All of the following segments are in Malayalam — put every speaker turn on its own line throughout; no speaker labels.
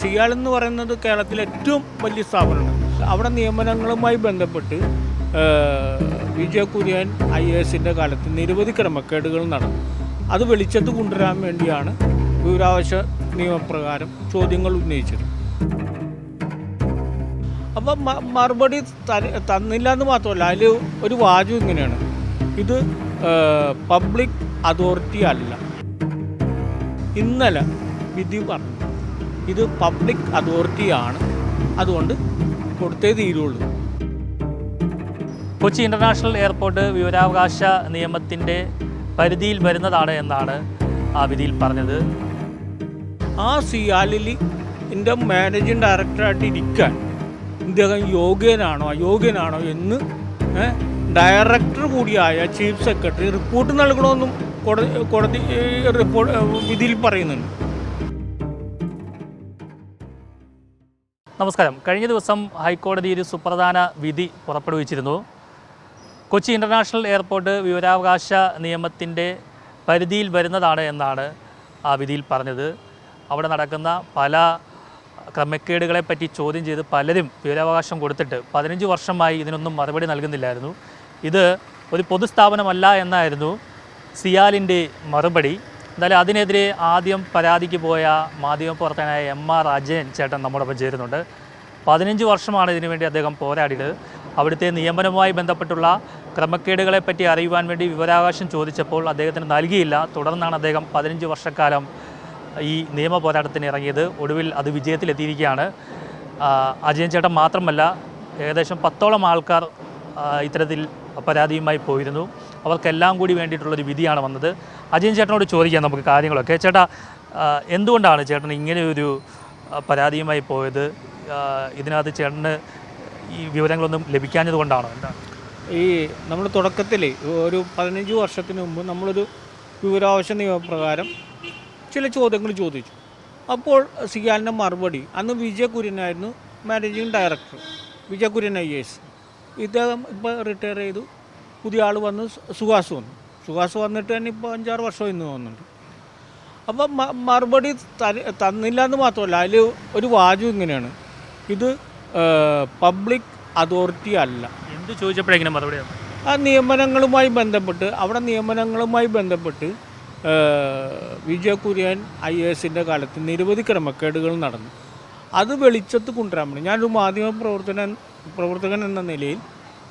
സിയാൽ എന്ന് പറയുന്നത് കേരളത്തിലെ ഏറ്റവും വലിയ സ്ഥാപനമാണ്. അവിടെ നിയമനങ്ങളുമായി ബന്ധപ്പെട്ട് വിജയ കുര്യൻ ഐ എ എസിന്റെ കാലത്ത് നിരവധി ക്രമക്കേടുകൾ നടന്നു. അത് വെളിച്ചത്ത് കൊണ്ടുവരാൻ വേണ്ടിയാണ് വിവരാവകാശ നിയമപ്രകാരം ചോദ്യങ്ങൾ ഉന്നയിച്ചത്. അപ്പം മറുപടി തന്നില്ല എന്ന് മാത്രമല്ല അതിൽ ഒരു വാചകം ഇങ്ങനെയാണ്. ഇത് പബ്ലിക് അതോറിറ്റി അല്ല. ഇന്നലെ വിധി പറഞ്ഞു. ഇത് പബ്ലിക് അതോറിറ്റിയാണ് അതുകൊണ്ട് കൊടുത്തേ തീരുള്ളൂ.
കൊച്ചി ഇന്റർനാഷണൽ എയർപോർട്ട് വിവരാവകാശ നിയമത്തിന്റെ പരിധിയിൽ വരുന്നതാണ് എന്നാണ് ആ വിധിയിൽ പറഞ്ഞത്.
ആ സിയാലിലി എന്റെ മാനേജിങ് ഡയറക്ടറായിട്ട് ഇരിക്കാൻ ഇദ്ദേഹം യോഗ്യനാണോ അയോഗ്യനാണോ എന്ന് ഡയറക്ടർ കൂടിയായ ചീഫ് സെക്രട്ടറി റിപ്പോർട്ട് നൽകണമെന്നും കോടതി കോടതി റിപ്പോർട്ട് വിധിയിൽ പറയുന്നുണ്ട്.
നമസ്കാരം. കഴിഞ്ഞ ദിവസം ഹൈക്കോടതി ഒരു സുപ്രധാന വിധി പുറപ്പെടുവിച്ചിരുന്നു. കൊച്ചി ഇന്റർനാഷണൽ എയർപോർട്ട് വിവരാവകാശ നിയമത്തിന്റെ പരിധിയിൽ വരുന്നതാണ് എന്നാണ് ആ വിധിയിൽ പറഞ്ഞത്. അവിടെ നടക്കുന്ന പല ക്രമക്കേടുകളെ പറ്റി ചോദ്യം ചെയ്ത് പലരും വിവരാവകാശം കൊടുത്തിട്ട് പതിനഞ്ച് വർഷമായി ഇതിനൊന്നും മറുപടി നൽകുന്നില്ലായിരുന്നു. ഇത് ഒരു പൊതുസ്ഥാപനമല്ല എന്നായിരുന്നു സിയാലിന്റെ മറുപടി. എന്തായാലും അതിനെതിരെ ആദ്യം പരാതിക്ക് പോയ മാധ്യമപ്രവർത്തകനായ എം ആർ അജയൻ ചേട്ടൻ നമ്മോടൊപ്പം ചേരുന്നുണ്ട്. പതിനഞ്ച് വർഷമാണ് ഇതിനുവേണ്ടി അദ്ദേഹം പോരാടിയത്. അവിടുത്തെ നിയമനവുമായി ബന്ധപ്പെട്ടുള്ള ക്രമക്കേടുകളെ പറ്റി അറിയുവാൻ വേണ്ടി വിവരാവകാശം ചോദിച്ചപ്പോൾ അദ്ദേഹത്തിന് നൽകിയില്ല. തുടർന്നാണ് അദ്ദേഹം പതിനഞ്ച് വർഷക്കാലം ഈ നിയമ പോരാട്ടത്തിന് ഇറങ്ങിയത്. ഒടുവിൽ അത് വിജയത്തിലെത്തിയിരിക്കുകയാണ്. അജയൻ ചേട്ടൻ മാത്രമല്ല ഏകദേശം പത്തോളം ആൾക്കാർ ഇത്തരത്തിൽ പരാതിയുമായി പോയിരുന്നു. അവർക്കെല്ലാം കൂടി വേണ്ടിയിട്ടുള്ളൊരു വിധിയാണ് വന്നത്. അജയൻ ചേട്ടനോട് ചോദിക്കാം നമുക്ക് കാര്യങ്ങളൊക്കെ. ചേട്ടാ എന്തുകൊണ്ടാണ് ചേട്ടൻ ഇങ്ങനെ ഒരു പരാതിയുമായി പോയത്? ഇതിനകത്ത് ചേട്ടന് ഈ വിവരങ്ങളൊന്നും ലഭിക്കാഞ്ഞത് കൊണ്ടാണോ?
ഈ നമ്മൾ തുടക്കത്തിൽ ഒരു പതിനഞ്ച് വർഷത്തിന് മുമ്പ് നമ്മളൊരു വിവരാവശ്യ നിയമപ്രകാരം ചില ചോദ്യങ്ങൾ ചോദിച്ചു. അപ്പോൾ സിയാലിന്റെ മറുപടി അന്ന് Vijaya കുര്യനായിരുന്നു managing director Vijaya Kurian I S. ഇദ്ദേഹം ഇപ്പോൾ റിട്ടയർ ചെയ്തു. പുതിയ ആൾ വന്ന് സുഹാസ് വന്നു. സുഹാസ് വന്നിട്ട് തന്നെ ഇപ്പോൾ അഞ്ചാറ് വർഷം ഇന്ന് തോന്നുന്നുണ്ട്. അപ്പം മറുപടി തന്നില്ല എന്ന് മാത്രമല്ല അതിൽ ഒരു വാചകം ഇങ്ങനെയാണ്. ഇത് പബ്ലിക് അതോറിറ്റി അല്ല.
എന്ത് ചോദിച്ചപ്പോഴെങ്ങനെ മറുപടി
ആ നിയമനങ്ങളുമായി ബന്ധപ്പെട്ട് അവിടെ നിയമനങ്ങളുമായി ബന്ധപ്പെട്ട് വിജയ കുര്യൻ ഐ എ എസിന്റെ കാലത്ത് നിരവധി ക്രമക്കേടുകൾ നടന്നു. അത് വെളിച്ചത്ത് കൊണ്ടുവരാൻ വേണ്ടി. ഞാനൊരു മാധ്യമ പ്രവർത്തന പ്രവർത്തകൻ എന്ന നിലയിൽ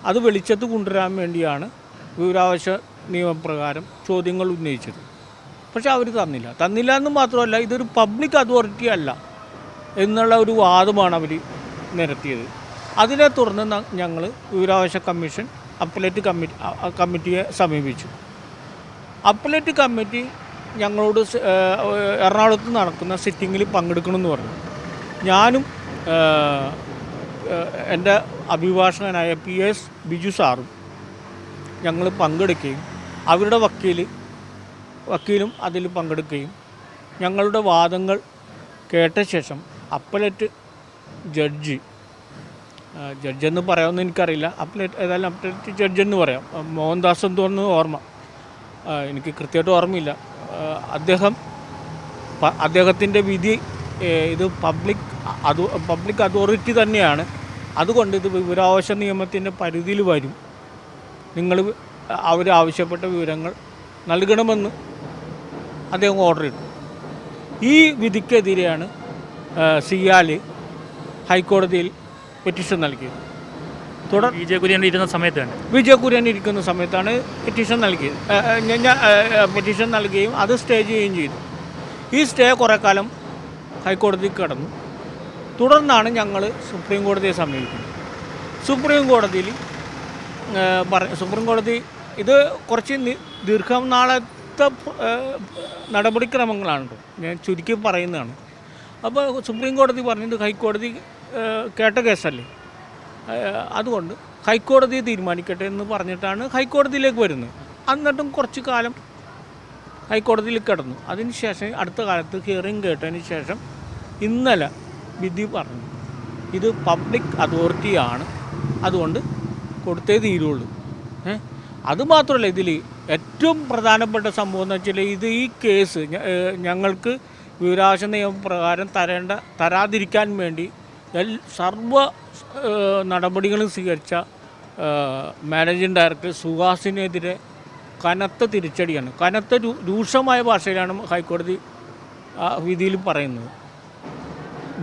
അത് വെളിച്ചത്ത് കൊണ്ടുവരാൻ വേണ്ടിയാണ് വിവരാവകാശ നിയമപ്രകാരം ചോദ്യങ്ങൾ ഉന്നയിച്ചത്. പക്ഷെ അവർ തന്നില്ല. തന്നില്ല എന്ന് മാത്രമല്ല ഇതൊരു പബ്ലിക് അതോറിറ്റി അല്ല എന്നുള്ള ഒരു വാദമാണ് അവർ നിരത്തിയത്. അതിനെ തുടർന്ന് ഞങ്ങൾ വിവരാവകാശ കമ്മീഷൻ അപ്പലേറ്റ് കമ്മിറ്റി കമ്മിറ്റിയെ സമീപിച്ചു. അപ്പലേറ്റ് കമ്മിറ്റി ഞങ്ങളോട് എറണാകുളത്ത് നടക്കുന്ന സിറ്റിങ്ങിൽ പങ്കെടുക്കണമെന്ന് പറഞ്ഞു. ഞാനും എന്റെ അഭിഭാഷകനായ പി എസ് ബിജു സാറും ഞങ്ങൾ പങ്കെടുക്കുകയും അവരുടെ വക്കീൽ വക്കീലും അതിൽ പങ്കെടുക്കുകയും ഞങ്ങളുടെ വാദങ്ങൾ കേട്ട ശേഷം അപ്പലറ്റ് ജഡ്ജി ആ, ജഡ്ജ് എന്ന് പറയാമെന്ന് എനിക്കറിയില്ല. അപ്പലറ്റ് ഏതായാലും അപ്പലറ്റ് ജഡ്ജെന്ന് പറയാം. മോഹൻദാസ് എന്ന് തോന്നുന്നു ഓർമ്മ എനിക്ക് കൃത്യമായിട്ട് ഓർമ്മയില്ല. അദ്ദേഹം അദ്ദേഹത്തിന്റെ വിധി ഇത് പബ്ലിക് അത് പബ്ലിക് അതോറിറ്റി തന്നെയാണ്. അതുകൊണ്ട് ഇത് വിവരാവകാശ നിയമത്തിന്റെ പരിധിയിൽ വരും. നിങ്ങൾ അവർ ആവശ്യപ്പെട്ട വിവരങ്ങൾ നൽകണമെന്ന് അദ്ദേഹം ഓർഡർ ഇട്ടു. ഈ വിധിക്കെതിരെയാണ് സിയാൽ ഹൈക്കോടതിയിൽ പെറ്റീഷൻ നൽകിയത്. തുടർ
വി ജെ കുര്യൻ ഇരുന്ന സമയത്താണ് തന്നെ?
വിജയ കുര്യൻ ഇരിക്കുന്ന സമയത്താണ് പെറ്റീഷൻ നൽകിയത്. പെറ്റീഷൻ നൽകുകയും അത് സ്റ്റേ ചെയ്യുകയും ചെയ്തു. ഈ സ്റ്റേ കുറേ കാലം ഹൈക്കോടതിയിൽ കടന്നു. തുടർന്നാണ് ഞങ്ങൾ സുപ്രീം കോടതിയെ സമീപിക്കുന്നത്. സുപ്രീം കോടതിയിൽ സുപ്രീം കോടതി ഇത് കുറച്ച് ദീർഘം ദീർഘനാളത്തെ നടപടിക്രമങ്ങളാണ് ഞാൻ ചുരുക്കി പറയുന്നതാണ്. അപ്പോൾ സുപ്രീം കോടതി പറഞ്ഞത് ഹൈക്കോടതി കേട്ട കേസല്ലേ? അതുകൊണ്ട് ഹൈക്കോടതി തീരുമാനിക്കട്ടെ എന്ന് പറഞ്ഞിട്ടാണ് ഹൈക്കോടതിയിലേക്ക് വരുന്നത്. എന്നിട്ടും കുറച്ച് കാലം ഹൈക്കോടതിയിൽ കിടന്നു. അതിനുശേഷം അടുത്ത കാലത്ത് ഹിയറിംഗ് കേട്ടതിന് ശേഷം ഇന്നലെ വിധി പറഞ്ഞു. ഇത് പബ്ലിക് അതോറിറ്റിയാണ് അതുകൊണ്ട് കൊടുത്തേ തീരുള്ളൂ. അതുമാത്രമല്ല ഇതിൽ ഏറ്റവും പ്രധാനപ്പെട്ട സംഭവം എന്ന് വെച്ചാൽ ഇത് ഈ കേസ് ഞങ്ങൾക്ക് വിവരാവകാശ നിയമപ്രകാരം തരേണ്ട തരാതിരിക്കാൻ വേണ്ടി സർവ നടപടികളും സ്വീകരിച്ച മാനേജിംഗ് ഡയറക്ടർ സുഹാസിനെതിരെ കനത്ത തിരിച്ചടിയാണ്. കനത്ത രൂക്ഷമായ ഭാഷയിലാണ് ഹൈക്കോടതി ആ വിധിയിൽ പറയുന്നത്.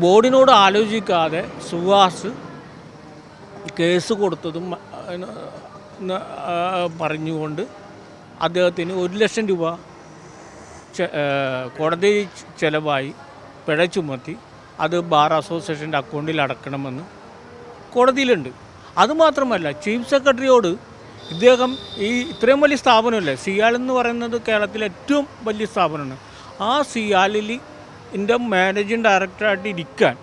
ബോർഡിനോട് ആലോചിക്കാതെ സുഹാസ് കേസ് കൊടുത്തതും പറഞ്ഞുകൊണ്ട് അദ്ദേഹത്തിന് ഒരു ലക്ഷം രൂപ കോടതി ചെലവായി പിഴ ചുമത്തി അത് ബാർ അസോസിയേഷന്റെ അക്കൗണ്ടിൽ അടക്കണമെന്ന് കോടതിയിലുണ്ട്. അതുമാത്രമല്ല ചീഫ് സെക്രട്ടറിയോട് ഇദ്ദേഹം ഈ ഇത്രയും വലിയ സ്ഥാപനമല്ലേ? സിയാൽ എന്ന് പറയുന്നത് കേരളത്തിലെ ഏറ്റവും വലിയ സ്ഥാപനമാണ്. ആ സിയാലിൽ എന്റെ മാനേജിങ് ഡയറക്ടറായിട്ട് ഇരിക്കാൻ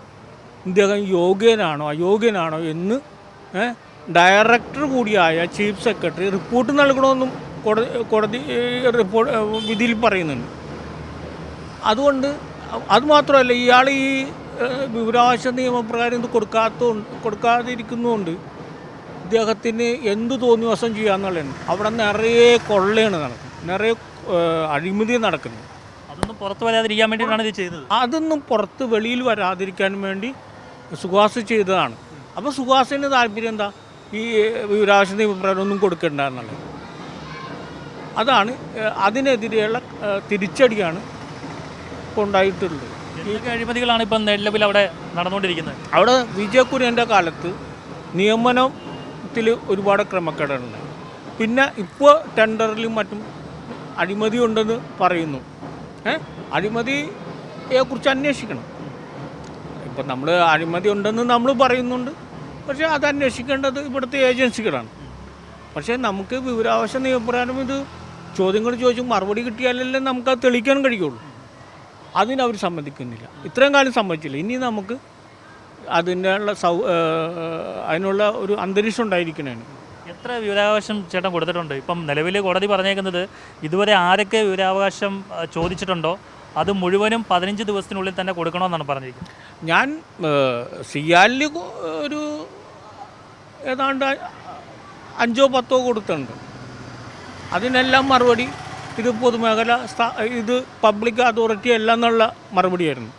ഇദ്ദേഹം യോഗ്യനാണോ അയോഗ്യനാണോ എന്ന് ഡയറക്ടർ കൂടിയായ ചീഫ് സെക്രട്ടറി റിപ്പോർട്ട് നൽകണമെന്നും കോടതി കോടതി റിപ്പോർട്ട് വിധിയിൽ പറയുന്നുണ്ട്. അതുകൊണ്ട് അതുമാത്രമല്ല ഇയാൾ ഈ വിവരാവകാശ നിയമപ്രകാരം ഇത് കൊടുക്കാത്ത കൊടുക്കാതിരിക്കുന്നതുകൊണ്ട് ഇദ്ദേഹത്തിന് എന്ത് തോന്നിയ ദിവസം ചെയ്യാന്നുള്ളതാണ് അവിടെ നിറയെ കൊള്ളയാണ് നടക്കുന്നത്. നിറയെ അഴിമതി നടക്കുന്നത്
അതൊന്നും പുറത്ത് വരാതിരിക്കാൻ വേണ്ടിയിട്ടാണ് ഇത് ചെയ്തത്.
അതൊന്നും പുറത്ത് വെളിയിൽ വരാതിരിക്കാൻ വേണ്ടി സുഹാസ് ചെയ്തതാണ്. അപ്പോൾ സുഹാസിന് താല്പര്യം എന്താ? ഈ വിവരാവകാശ നിയമപ്രകാരം ഒന്നും കൊടുക്കണ്ട എന്നുള്ളത്. അതാണ് അതിനെതിരെയുള്ള തിരിച്ചടിയാണ് ഉണ്ടായിട്ടുള്ളത്.
അഴിമതികളാണ് ഇപ്പം നിലവിൽ അവിടെ നടന്നുകൊണ്ടിരിക്കുന്നത്?
അവിടെ വിജയകുര്യന്റെ കാലത്ത് നിയമനത്തിൽ ഒരുപാട് ക്രമക്കേടുണ്ട് പിന്നെ ഇപ്പോൾ ടെൻഡറിലും മറ്റും അഴിമതി ഉണ്ടെന്ന് പറയുന്നു. ഏ? അഴിമതിയെക്കുറിച്ച് അന്വേഷിക്കണം. ഇപ്പം നമ്മൾ അഴിമതി ഉണ്ടെന്ന് നമ്മൾ പറയുന്നുണ്ട്. പക്ഷേ അത് അന്വേഷിക്കേണ്ടത് ഇവിടുത്തെ ഏജൻസികളാണ്. പക്ഷേ നമുക്ക് വിവരാവകാശ നിയമപ്രകാരം ഇത് ചോദ്യങ്ങൾ ചോദിച്ച് മറുപടി കിട്ടിയാലല്ലേ നമുക്കത് തെളിയിക്കാൻ കഴിയുള്ളൂ. അതിനവർ സമ്മതിക്കുന്നില്ല. ഇത്രയും കാലം സമ്മതിച്ചില്ല. ഇനി നമുക്ക് അതിനുള്ള സൗ അതിനുള്ള ഒരു അന്തരീക്ഷം ഉണ്ടായിരിക്കണേ
എത്ര വിവരാവകാശം ചേട്ടൻ കൊടുത്തിട്ടുണ്ട്? ഇപ്പം നിലവിൽ കോടതി പറഞ്ഞേക്കുന്നത് ഇതുവരെ ആരൊക്കെ വിവരാവകാശം ചോദിച്ചിട്ടുണ്ടോ? അത് മുഴുവനും പതിനഞ്ച് ദിവസത്തിനുള്ളിൽ തന്നെ കൊടുക്കണമെന്നാണ് പറഞ്ഞിരിക്കുന്നത്.
ഞാൻ സിയാലിൽ ഒരു ഏതാണ്ട് അഞ്ചോ പത്തോ കൊടുത്തിട്ടുണ്ട്. അതിനെല്ലാം മറുപടി ഇത് പൊതുമേഖല ഇത് പബ്ലിക് അതോറിറ്റി അല്ല എന്നുള്ള മറുപടിയായിരുന്നു.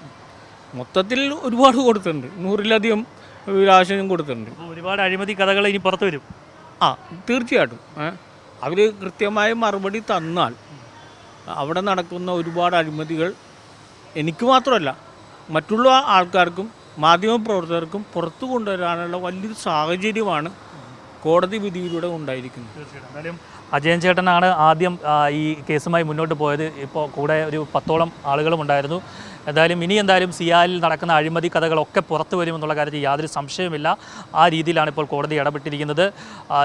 മൊത്തത്തിൽ ഒരുപാട് കൊടുത്തിട്ടുണ്ട്. നൂറിലധികം വിവരാവകാശം കൊടുത്തിട്ടുണ്ട്.
ഒരുപാട് അഴിമതി കഥകൾ ഇനി പുറത്തു വരും.
ആ തീർച്ചയായിട്ടും. അവർ കൃത്യമായ മറുപടി തന്നാൽ അവിടെ നടക്കുന്ന ഒരുപാട് അഴിമതികൾ എനിക്ക് മാത്രമല്ല മറ്റുള്ള ആൾക്കാർക്കും മാധ്യമപ്രവർത്തകർക്കും പുറത്തു കൊണ്ടുവരാനുള്ള വലിയൊരു സാഹചര്യമാണ് കോടതി വിധിയിലൂടെ ഉണ്ടായിരിക്കുന്നത്.
എന്തായാലും അജയൻ ചേട്ടനാണ് ആദ്യം ഈ കേസുമായി മുന്നോട്ട് പോയത്. ഇപ്പോൾ കൂടെ ഒരു പത്തോളം ആളുകളും ഉണ്ടായിരുന്നു. എന്തായാലും ഇനി എന്തായാലും സിയാലിൽ നടക്കുന്ന അഴിമതി കഥകളൊക്കെ പുറത്തു വരുമെന്നുള്ള കാര്യത്തിൽ യാതൊരു സംശയവുമില്ല. ആ രീതിയിലാണ് ഇപ്പോൾ കോടതി ഇടപെട്ടിരിക്കുന്നത്.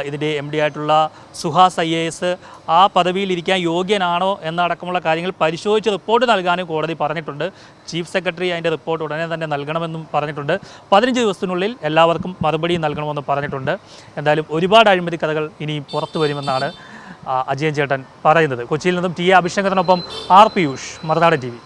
ഇതിന്റെ എം ഡി ആയിട്ടുള്ള സുഹാസ് ഐ എ എസ് ആ പദവിയിൽ ഇരിക്കാൻ യോഗ്യനാണോ എന്നടക്കമുള്ള കാര്യങ്ങൾ പരിശോധിച്ച് റിപ്പോർട്ട് നൽകാനും കോടതി പറഞ്ഞിട്ടുണ്ട്. ചീഫ് സെക്രട്ടറി അതിന്റെ റിപ്പോർട്ട് ഉടനെ തന്നെ നൽകണമെന്നും പറഞ്ഞിട്ടുണ്ട്. പതിനഞ്ച് ദിവസത്തിനുള്ളിൽ എല്ലാവർക്കും മറുപടി നൽകണമെന്ന് പറഞ്ഞിട്ടുണ്ട്. എന്തായാലും ഒരുപാട് അഴിമതി കഥകൾ ഇനി പുറത്തു വരുമെന്നാണ് അജയൻ ചേട്ടൻ പറയുന്നത്. കൊച്ചിയിൽ നിന്നും T A അഭിഷേകത്തിനൊപ്പം R Piyush Marunadan T V.